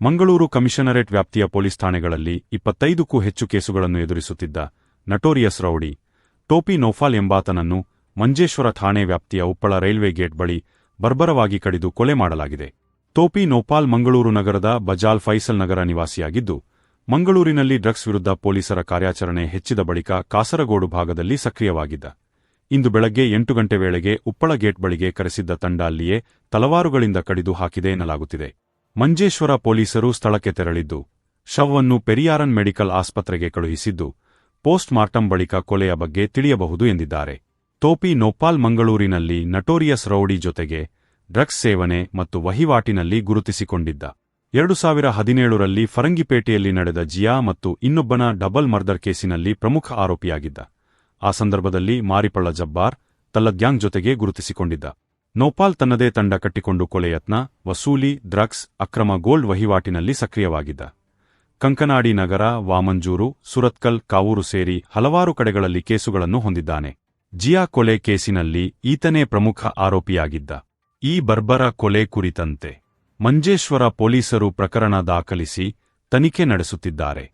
Mangaluru commissionerate ವ್ಯಾಪ್ತಿಯ police ಠಾಣೆಗಳಲ್ಲಿ ಇಪ್ಪತ್ತೈದಕ್ಕೂ ಹೆಚ್ಚು ಕೇಸುಗಳನ್ನು ಎದುರಿಸುತ್ತಿದ್ದ ನಟೋರಿಯಸ್ ರೌಡಿ, ಟೋಪಿ ನೋಫಾಲ್ ಎಂಬಾತನನ್ನು ಮಂಜೇಶ್ವರ ಠಾಣೆ ವ್ಯಾಪ್ತಿಯ ಉಪ್ಪಳ ರೈಲ್ವೆ ಗೇಟ್ ಬಳಿ ಬರ್ಬರವಾಗಿ ಕಡಿದು ಕೊಲೆ ಮಾಡಲಾಗಿದೆ. ಟೋಪಿ ನೋಪಾಲ್ ಮಂಗಳೂರು ನಗರದ ಬಜಾಲ್ ಫೈಸಲ್ ನಗರ ನಿವಾಸಿಯಾಗಿದ್ದು, ಮಂಗಳೂರಿನಲ್ಲಿ ಡ್ರಗ್ಸ್ ವಿರುದ್ಧ ಪೊಲೀಸರ ಕಾರ್ಯಾಚರಣೆ ಹೆಚ್ಚಿದ ಬಳಿಕ ಕಾಸರಗೋಡು ಭಾಗದಲ್ಲಿ ಸಕ್ರಿಯವಾಗಿದ್ದ. ಇಂದು ಬೆಳಗ್ಗೆ ಎಂಟು ಗಂಟೆ ವೇಳೆಗೆ ಉಪ್ಪಳ ಗೇಟ್ ಬಳಿಗೆ ಕರೆಸಿದ್ದ ತಂಡ ಅಲ್ಲಿಯೇ ತಲವಾರುಗಳಿಂದ ಕಡಿದು ಹಾಕಿದೆ ಎನ್ನಲಾಗುತ್ತಿದೆ. ಮಂಜೇಶ್ವರ ಪೊಲೀಸರು ಸ್ಥಳಕ್ಕೆ ತೆರಳಿದ್ದು, ಶವವನ್ನು ಪೆರಿಯಾರನ್ ಮೆಡಿಕಲ್ ಆಸ್ಪತ್ರೆಗೆ ಕಳುಹಿಸಿದ್ದು ಪೋಸ್ಟ್ ಮಾರ್ಟಂ ಬಳಿಕ ಕೊಲೆಯ ಬಗ್ಗೆ ತಿಳಿಯಬಹುದು ಎಂದಿದ್ದಾರೆ. ತೋಪಿ ನೋಪಾಲ್ ಮಂಗಳೂರಿನಲ್ಲಿ ನಟೋರಿಯಸ್ ರೌಡಿ ಜೊತೆಗೆ ಡ್ರಗ್ಸ್ ಸೇವನೆ ಮತ್ತು ವಹಿವಾಟಿನಲ್ಲಿ ಗುರುತಿಸಿಕೊಂಡಿದ್ದ. ಎರಡು ಸಾವಿರ ಹದಿನೇಳರಲ್ಲಿ ಫರಂಗಿಪೇಟೆಯಲ್ಲಿ ನಡೆದ ಜಿಯಾ ಮತ್ತು ಇನ್ನೊಬ್ಬನ ಡಬಲ್ ಮರ್ಡರ್ ಕೇಸಿನಲ್ಲಿ ಪ್ರಮುಖ ಆರೋಪಿಯಾಗಿದ್ದ. ಆ ಸಂದರ್ಭದಲ್ಲಿ ಮಾರಿಪಳ್ಳ ಜಬ್ಬಾರ್, ತಲ್ಲಗ್ಯಾಂಗ್ ಜೊತೆಗೆ ಗುರುತಿಸಿಕೊಂಡಿದ್ದ. ನೋಪಾಲ್ ತನ್ನದೇ ತಂಡ ಕಟ್ಟಿಕೊಂಡು ಕೊಲೆಯತ್ನ, ವಸೂಲಿ ಡ್ರಗ್ಸ್ ಅಕ್ರಮ ಗೋಲ್ಡ್ ವಹಿವಾಟಿನಲ್ಲಿ ಸಕ್ರಿಯವಾಗಿದ್ದ. ಕಂಕನಾಡಿ ನಗರ, ವಾಮಂಜೂರು, ಸುರತ್ಕಲ್, ಕಾವೂರು ಸೇರಿ ಹಲವಾರು ಕಡೆಗಳಲ್ಲಿ ಕೇಸುಗಳನ್ನು ಹೊಂದಿದ್ದಾನೆ. ಜಿಯಾ ಕೊಲೆ ಕೇಸಿನಲ್ಲಿ ಈತನೇ ಪ್ರಮುಖ ಆರೋಪಿಯಾಗಿದ್ದ. ಈ ಬರ್ಬರ ಕೊಲೆ ಕುರಿತಂತೆ ಮಂಜೇಶ್ವರ ಪೊಲೀಸರು ಪ್ರಕರಣ ದಾಖಲಿಸಿ ತನಿಖೆ ನಡೆಸುತ್ತಿದ್ದಾರೆ.